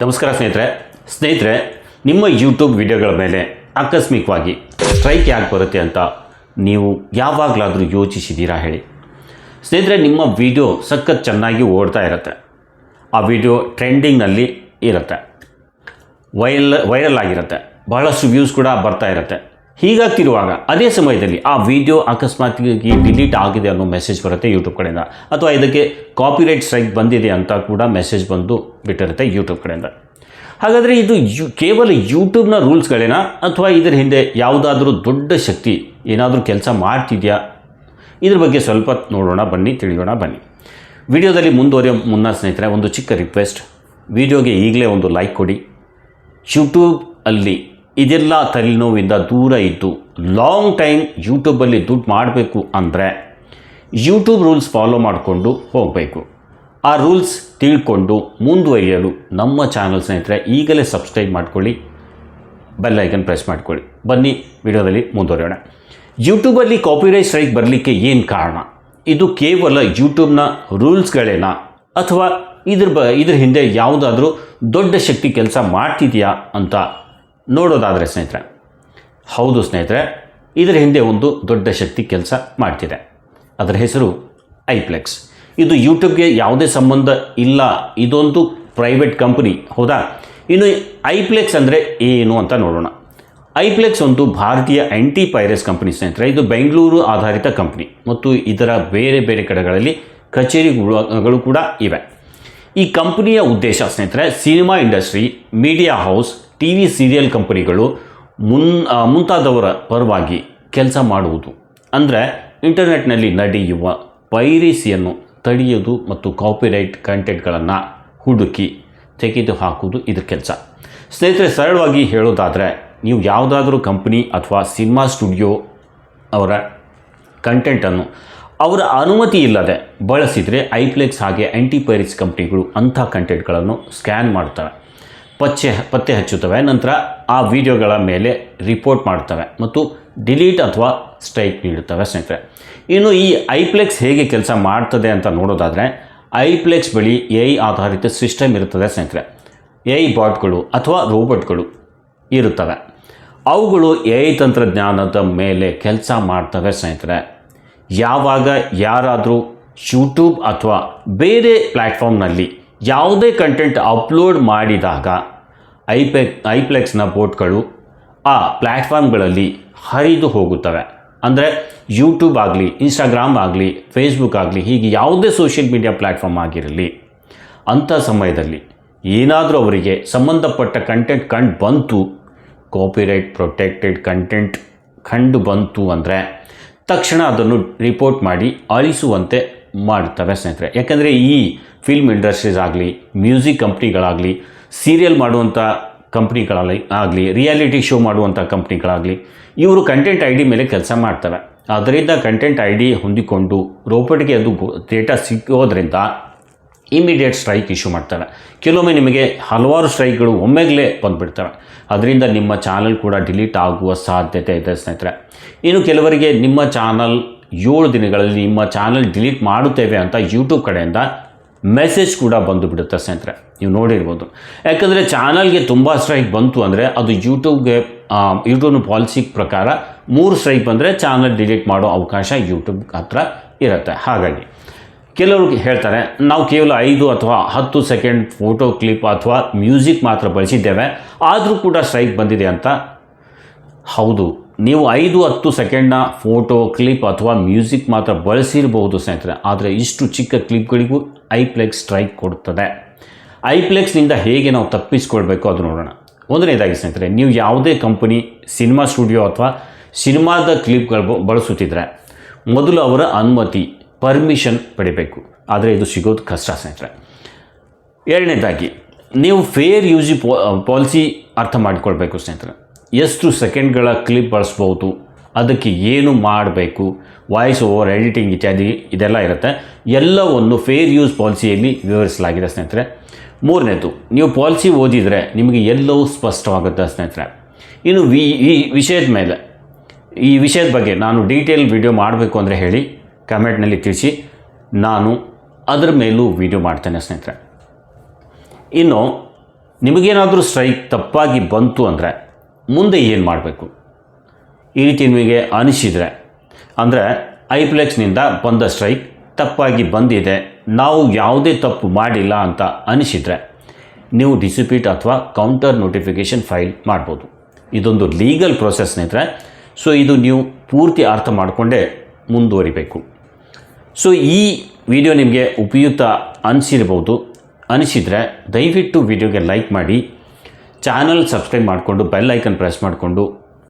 ನಮಸ್ಕಾರ ಸ್ನೇಹಿತರೆ. ಸ್ನೇಹಿತರೆ, ನಿಮ್ಮ ಯೂಟ್ಯೂಬ್ ವಿಡಿಯೋಗಳ ಮೇಲೆ ಆಕಸ್ಮಿಕವಾಗಿ ಸ್ಟ್ರೈಕ್ ಯಾಕೆ ಬರುತ್ತೆ ಅಂತ ನೀವು ಯಾವಾಗಲಾದರೂ ಯೋಚಿಸಿದ್ದೀರಾ ಹೇಳಿ. ಸ್ನೇಹಿತರೆ, ನಿಮ್ಮ ವಿಡಿಯೋ ಸಖತ್ ಚೆನ್ನಾಗಿ ಓಡ್ತಾ ಇರುತ್ತೆ. ಆ ವಿಡಿಯೋ ಟ್ರೆಂಡಿಂಗ್ನಲ್ಲಿ ಇರುತ್ತೆ. ವೈರಲ್ ವೈರಲ್ ಆಗಿರುತ್ತೆ. ಬಹಳಷ್ಟು ವ್ಯೂಸ್ ಕೂಡ ಬರ್ತಾ ಇರುತ್ತೆ. ಹೀಗಾಗ್ತಿರುವಾಗ ಅದೇ ಸಮಯದಲ್ಲಿ ಆ ವಿಡಿಯೋ ಅಕಸ್ಮಾತ್ಗಾಗಿ ಡಿಲೀಟ್ ಆಗಿದೆ ಅನ್ನೋ ಮೆಸೇಜ್ ಬರುತ್ತೆ ಯೂಟ್ಯೂಬ್ ಕಡೆಯಿಂದ. ಅಥವಾ ಇದಕ್ಕೆ ಕಾಪಿರೈಟ್ ಸ್ಟ್ರೈಕ್ ಬಂದಿದೆ ಅಂತ ಕೂಡ ಮೆಸೇಜ್ ಬಂದು ಬಿಟ್ಟಿರುತ್ತೆ ಯೂಟ್ಯೂಬ್ ಕಡೆಯಿಂದ. ಹಾಗಾದರೆ ಇದು ಯು, ಕೇವಲ ಯೂಟ್ಯೂಬ್ನ ರೂಲ್ಸ್ಗಳೇನಾ ಅಥವಾ ಇದರ ಹಿಂದೆ ಯಾವುದಾದ್ರೂ ದೊಡ್ಡ ಶಕ್ತಿ ಏನಾದರೂ ಕೆಲಸ ಮಾಡ್ತಿದೆಯಾ? ಇದ್ರ ಬಗ್ಗೆ ಸ್ವಲ್ಪ ನೋಡೋಣ, ಬನ್ನಿ, ತಿಳಿಯೋಣ, ಬನ್ನಿ. ವಿಡಿಯೋದಲ್ಲಿ ಮುಂದುವರಿಯೋ ಮುನ್ನ ಸ್ನೇಹಿತರೆ, ಒಂದು ಚಿಕ್ಕ ರಿಕ್ವೆಸ್ಟ್ ವಿಡಿಯೋಗೆ ಈಗಲೇ ಒಂದು ಲೈಕ್ ಕೊಡಿ. ಯೂಟ್ಯೂಬ್ ಅಲ್ಲಿ ಇದೆಲ್ಲ ತಲೆನೋವಿಂದ ದೂರ ಇದ್ದು ಲಾಂಗ್ ಟೈಮ್ ಯೂಟ್ಯೂಬಲ್ಲಿ ದುಡ್ಡು ಮಾಡಬೇಕು ಅಂದರೆ ಯೂಟ್ಯೂಬ್ ರೂಲ್ಸ್ ಫಾಲೋ ಮಾಡಿಕೊಂಡು ಹೋಗಬೇಕು. ಆ ರೂಲ್ಸ್ ತಿಳ್ಕೊಂಡು ಮುಂದುವರಿಯಲು ನಮ್ಮ ಚಾನಲ್ ಸ್ನೇಹಿತರೆ ಈಗಲೇ ಸಬ್ಸ್ಕ್ರೈಬ್ ಮಾಡ್ಕೊಳ್ಳಿ ಬೆಲ್ ಐಕನ್ ಪ್ರೆಸ್ ಮಾಡ್ಕೊಳ್ಳಿ. ಬನ್ನಿ ವಿಡಿಯೋದಲ್ಲಿ ಮುಂದುವರಿಯೋಣ. ಯೂಟ್ಯೂಬಲ್ಲಿ ಕಾಪಿರೈಟ್ ಸ್ಟ್ರೈಕ್ ಬರಲಿಕ್ಕೆ ಏನು ಕಾರಣ? ಇದು ಕೇವಲ ಯೂಟ್ಯೂಬ್ನ ರೂಲ್ಸ್ಗಳೇನಾ ಅಥವಾ ಇದ್ರ ಬ, ಇದ್ರ ಹಿಂದೆ ಯಾವುದಾದ್ರೂ ದೊಡ್ಡ ಶಕ್ತಿ ಕೆಲಸ ಮಾಡ್ತಿದೆಯಾ ಅಂತ ನೋಡೋದಾದರೆ ಸ್ನೇಹಿತರೆ, ಹೌದು ಸ್ನೇಹಿತರೆ, ಇದರ ಹಿಂದೆ ಒಂದು ದೊಡ್ಡ ಶಕ್ತಿ ಕೆಲಸ ಮಾಡ್ತಿದೆ. ಅದರ ಹೆಸರು ಐಪ್ಲೆಕ್ಸ್. ಇದು ಯೂಟ್ಯೂಬ್ಗೆ ಯಾವುದೇ ಸಂಬಂಧ ಇಲ್ಲ, ಇದೊಂದು ಪ್ರೈವೇಟ್ ಕಂಪನಿ, ಹೌದಾ? ಇನ್ನು ಐಪ್ಲೆಕ್ಸ್ ಅಂದರೆ ಏನು ಅಂತ ನೋಡೋಣ. ಐಪ್ಲೆಕ್ಸ್ ಒಂದು ಭಾರತೀಯ ಆ್ಯಂಟಿ ಪೈರಸ್ ಕಂಪನಿ ಸ್ನೇಹಿತರೆ, ಇದು ಬೆಂಗಳೂರು ಆಧಾರಿತ ಕಂಪನಿ ಮತ್ತು ಇದರ ಬೇರೆ ಬೇರೆ ಕಡೆಗಳಲ್ಲಿ ಕಚೇರಿಗಳು ಕೂಡ ಇವೆ. ಈ ಕಂಪನಿಯ ಉದ್ದೇಶ ಸ್ನೇಹಿತರೆ, cinema industry, media house T V serial ಕಂಪನಿಗಳು ಮುನ್ ಮುಂತಾದವರ ಪರವಾಗಿ ಕೆಲಸ ಮಾಡುವುದು. ಅಂದರೆ ಇಂಟರ್ನೆಟ್ನಲ್ಲಿ ನಡೆಯುವ ಪೈರಿಸಿಯನ್ನು ತಡೆಯೋದು ಮತ್ತು ಕಾಪಿರೈಟ್ ಕಂಟೆಂಟ್ಗಳನ್ನು ಹುಡುಕಿ ತೆಗೆದು ಹಾಕುವುದು ಇದ್ರ ಕೆಲಸ. ಸ್ನೇಹಿತರೆ, ಸರಳವಾಗಿ ಹೇಳೋದಾದರೆ, ನೀವು ಯಾವುದಾದ್ರೂ ಕಂಪ್ನಿ ಅಥವಾ ಸಿನಿಮಾ ಸ್ಟುಡಿಯೋ ಅವರ ಕಂಟೆಂಟನ್ನು ಅವರ ಅನುಮತಿ ಇಲ್ಲದೆ ಬಳಸಿದರೆ ಐಪ್ಲೆಕ್ಸ್ ಹಾಗೆ ಆ್ಯಂಟಿಪೈರಿಸ್ ಕಂಪ್ನಿಗಳು ಅಂಥ ಕಂಟೆಂಟ್ಗಳನ್ನು ಸ್ಕ್ಯಾನ್ ಮಾಡ್ತವೆ ಪಚ್ಚೆ, ಪತ್ತೆ ಹಚ್ಚುತ್ತವೆ. ನಂತರ ಆ ವಿಡಿಯೋಗಳ ಮೇಲೆ ರಿಪೋರ್ಟ್ ಮಾಡ್ತವೆ ಮತ್ತು ಡಿಲೀಟ್ ಅಥವಾ ಸ್ಟ್ರೈಕ್ ನೀಡುತ್ತವೆ ಸ್ನೇಹಿತರೆ. ಇನ್ನು ಈ ಐಪ್ಲೆಕ್ಸ್ ಹೇಗೆ ಕೆಲಸ ಮಾಡ್ತದೆ ಅಂತ ನೋಡೋದಾದರೆ, ಐಪ್ಲೆಕ್ಸ್ ಬಳಿ ಎ ಆಧಾರಿತ ಸಿಸ್ಟಮ್ ಇರುತ್ತದೆ ಸ್ನೇಹಿತರೆ. ಎ ಬಾಟ್ಗಳು ಅಥವಾ ರೋಬೋಟ್ಗಳು ಇರುತ್ತವೆ. ಅವುಗಳು ಎ ತಂತ್ರಜ್ಞಾನದ ಮೇಲೆ ಕೆಲಸ ಮಾಡ್ತವೆ ಸ್ನೇಹಿತರೆ. ಯಾವಾಗ ಯಾರಾದರೂ ಯೂಟ್ಯೂಬ್ ಅಥವಾ ಬೇರೆ ಪ್ಲ್ಯಾಟ್ಫಾರ್ಮ್ನಲ್ಲಿ ಯಾವುದೇ ಕಂಟೆಂಟ್ ಅಪ್ಲೋಡ್ ಮಾಡಿದಾಗ ಐಪೆಕ್, ಐಪ್ಲೆಕ್ಸ್ನ ಬೋಟ್ಗಳು ಆ ಪ್ಲ್ಯಾಟ್ಫಾರ್ಮ್ಗಳಲ್ಲಿ ಹರಿದು ಹೋಗುತ್ತವೆ. ಅಂದರೆ ಯೂಟ್ಯೂಬ್ ಆಗಲಿ ಇನ್ಸ್ಟಾಗ್ರಾಮ್ ಆಗಲಿ ಫೇಸ್ಬುಕ್ ಆಗಲಿ, ಹೀಗೆ ಯಾವುದೇ ಸೋಷಿಯಲ್ ಮೀಡಿಯಾ ಪ್ಲ್ಯಾಟ್ಫಾರ್ಮ್ ಆಗಿರಲಿ, ಅಂಥ ಸಮಯದಲ್ಲಿ ಏನಾದರೂ ಅವರಿಗೆ ಸಂಬಂಧಪಟ್ಟ ಕಂಟೆಂಟ್ ಕಂಡು ಬಂತು ಕಾಪಿರೈಟ್ ಪ್ರೊಟೆಕ್ಟೆಡ್ ಕಂಟೆಂಟ್ ಕಂಡು ಬಂತು ಅಂದರೆ ತಕ್ಷಣ ಅದನ್ನು ರಿಪೋರ್ಟ್ ಮಾಡಿ ಅಳಿಸುವಂತೆ ಮಾಡ್ತವೆ ಸ್ನೇಹಿತರೆ. ಯಾಕಂದರೆ ಈ ಫಿಲ್ಮ್ ಇಂಡಸ್ಟ್ರೀಸ್ ಆಗಲಿ ಮ್ಯೂಸಿಕ್ ಕಂಪ್ನಿಗಳಾಗಲಿ ಸೀರಿಯಲ್ ಮಾಡುವಂಥ ಕಂಪ್ನಿಗಳಾಗಲಿ ಆಗಲಿ ರಿಯಾಲಿಟಿ ಶೋ ಮಾಡುವಂಥ ಕಂಪ್ನಿಗಳಾಗಲಿ ಇವರು ಕಂಟೆಂಟ್ ಐ ಡಿ ಮೇಲೆ ಕೆಲಸ ಮಾಡ್ತವೆ. ಅದರಿಂದ ಕಂಟೆಂಟ್ ಐ ಡಿ ಹೊಂದಿಕೊಂಡು ರೋಬೋಟ್ಗೆ ಅದು ಡೇಟಾ ಸಿಗೋದ್ರಿಂದ ಇಮಿಡಿಯೇಟ್ ಸ್ಟ್ರೈಕ್ ಇಶ್ಯೂ ಮಾಡ್ತಾರೆ ಕೆಲವೊಮ್ಮೆ ನಿಮಗೆ ಹಲವಾರು ಸ್ಟ್ರೈಕ್ಗಳು ಒಮ್ಮೆಗಲೇ ಬಂದುಬಿಡ್ತವೆ. ಅದರಿಂದ ನಿಮ್ಮ ಚಾನಲ್ ಕೂಡ ಡಿಲೀಟ್ ಆಗುವ ಸಾಧ್ಯತೆ ಇದೆ ಸ್ನೇಹಿತರೆ. ಇನ್ನು ಕೆಲವರಿಗೆ ನಿಮ್ಮ ಚಾನಲ್ ಏಳು ದಿನಗಳಲ್ಲಿ ನಿಮ್ಮ ಚಾನಲ್ ಡಿಲೀಟ್ ಮಾಡುತ್ತೇವೆ ಅಂತ ಯೂಟ್ಯೂಬ್ ಕಡೆಯಿಂದ ಮೆಸೇಜ್ ಕೂಡ ಬಂದು ಬಿಡುತ್ತೆ ಸ್ನೇಹಿತರೆ. ನೀವು ನೋಡಿರ್ಬೋದು. ಯಾಕಂದರೆ ಚಾನಲ್ಗೆ ತುಂಬ ಸ್ಟ್ರೈಕ್ ಬಂತು ಅಂದರೆ ಅದು ಯೂಟ್ಯೂಬ್ಗೆ ಯೂಟ್ಯೂಬ್ನ ಪಾಲಿಸಿ ಪ್ರಕಾರ ಮೂರು ಸ್ಟ್ರೈಕ್ ಬಂದರೆ ಚಾನಲ್ ಡಿಲೀಟ್ ಮಾಡೋ ಅವಕಾಶ ಯೂಟ್ಯೂಬ್ ಹತ್ರ ಇರುತ್ತೆ. ಹಾಗಾಗಿ ಕೆಲವರು ಹೇಳ್ತಾರೆ, ನಾವು ಕೇವಲ ಐದು ಅಥವಾ ಹತ್ತು ಸೆಕೆಂಡ್ ಫೋಟೋ ಕ್ಲಿಪ್ ಅಥವಾ ಮ್ಯೂಸಿಕ್ ಮಾತ್ರ ಬಳಸಿದ್ದೇವೆ, ಆದರೂ ಕೂಡ ಸ್ಟ್ರೈಕ್ ಬಂದಿದೆ ಅಂತ. ಹೌದು. ನೀವು ಐದು ಹತ್ತು ಸೆಕೆಂಡ್ನ ಫೋಟೋ, ಕ್ಲಿಪ್ ಅಥವಾ ಮ್ಯೂಸಿಕ್ ಮಾತ್ರ ಬಳಸಿರಬಹುದು ಸ್ನೇಹಿತರೆ. ಆದರೆ ಇಷ್ಟು ಚಿಕ್ಕ ಕ್ಲಿಪ್ಗಳಿಗೂ ಐಪ್ಲೆಕ್ಸ್ ಸ್ಟ್ರೈಕ್ ಕೊಡ್ತದೆ. ಐಪ್ಲೆಕ್ಸ್ನಿಂದ ಹೇಗೆ ನಾವು ತಪ್ಪಿಸ್ಕೊಳ್ಬೇಕು ಅದು ನೋಡೋಣ. ಒಂದನೇದಾಗಿ ಸ್ನೇಹಿತರೆ, ನೀವು ಯಾವುದೇ ಕಂಪನಿ, ಸಿನಿಮಾ ಸ್ಟುಡಿಯೋ ಅಥವಾ ಸಿನಿಮಾದ ಕ್ಲಿಪ್ಗಳು ಬಳಸುತ್ತಿದ್ದರೆ ಮೊದಲು ಅವರ ಅನುಮತಿ, ಪರ್ಮಿಷನ್ ಪಡಿಬೇಕು. ಆದರೆ ಇದು ಸಿಗೋದು ಕಷ್ಟ ಸ್ನೇಹಿತರೆ. ಎರಡನೇದಾಗಿ, ನೀವು ಫೇರ್ ಯೂಸಿ ಪಾಲಿಸಿ ಅರ್ಥ ಮಾಡಿಕೊಳ್ಬೇಕು ಸ್ನೇಹಿತರೆ. ಎಷ್ಟು ಸೆಕೆಂಡ್ಗಳ ಕ್ಲಿಪ್ ಬಳಸ್ಬೋದು, ಅದಕ್ಕೆ ಏನು ಮಾಡಬೇಕು, ವಾಯ್ಸ್ ಓವರ್ ಎಡಿಟಿಂಗ್ ಇತ್ಯಾದಿ ಇದೆಲ್ಲ ಇರುತ್ತೆ. ಎಲ್ಲವನ್ನು ಫೇರ್ ಯೂಸ್ ಪಾಲಿಸಿಯಲ್ಲಿ ವಿವರಿಸಲಾಗಿದೆ ಸ್ನೇಹಿತರೆ. ಮೂರನೇದು, ನೀವು ಪಾಲಿಸಿ ಓದಿದರೆ ನಿಮಗೆ ಎಲ್ಲವೂ ಸ್ಪಷ್ಟವಾಗುತ್ತೆ ಸ್ನೇಹಿತರೆ. ಇನ್ನು ವಿ, ಈ ವಿಷಯದ ಮೇಲೆ, ಈ ವಿಷಯದ ಬಗ್ಗೆ ನಾನು ಡೀಟೇಲ್ ವಿಡಿಯೋ ಮಾಡಬೇಕು ಅಂದರೆ ಹೇಳಿ, ಕಮೆಂಟ್ನಲ್ಲಿ ತಿಳಿಸಿ, ನಾನು ಅದರ ಮೇಲೂ ವಿಡಿಯೋ ಮಾಡ್ತೇನೆ ಸ್ನೇಹಿತರೆ. ಇನ್ನು, ನಿಮಗೇನಾದರೂ ಸ್ಟ್ರೈಕ್ ತಪ್ಪಾಗಿ ಬಂತು ಅಂದರೆ ಮುಂದೆ ಏನು ಮಾಡಬೇಕು? ಈ ರೀತಿ ನಿಮಗೆ ಅನಿಸಿದರೆ, ಅಂದರೆ ಐಪ್ಲೆಕ್ಸ್ನಿಂದ ಬಂದ ಸ್ಟ್ರೈಕ್ ತಪ್ಪಾಗಿ ಬಂದಿದೆ, ನಾವು ಯಾವುದೇ ತಪ್ಪು ಮಾಡಿಲ್ಲ ಅಂತ ಅನಿಸಿದರೆ, ನೀವು ಡಿಸಿಪ್ಯೂಟ್ ಅಥವಾ ಕೌಂಟರ್ ನೋಟಿಫಿಕೇಷನ್ ಫೈಲ್ ಮಾಡ್ಬೋದು. ಇದೊಂದು ಲೀಗಲ್ ಪ್ರೊಸೆಸ್ ಸ್ನೇಹಿತರೆ, ಸೊ ಇದು ನೀವು ಪೂರ್ತಿ ಅರ್ಥ ಮಾಡಿಕೊಂಡೇ ಮುಂದುವರಿಬೇಕು. ಸೊ ಈ ವಿಡಿಯೋ ನಿಮಗೆ ಉಪಯುಕ್ತ ಅನಿಸಿರ್ಬೋದು. ಅನಿಸಿದರೆ ದಯವಿಟ್ಟು ವಿಡಿಯೋಗೆ ಲೈಕ್ ಮಾಡಿ ಚಾನಲ್ ಸಬ್ಸ್ಕ್ರೈಬ್ ಮಾಡಿಕೊಂಡು ಬೆಲ್ ಐಕನ್ ಪ್ರೆಸ್ ಮಾಡಿಕೊಂಡು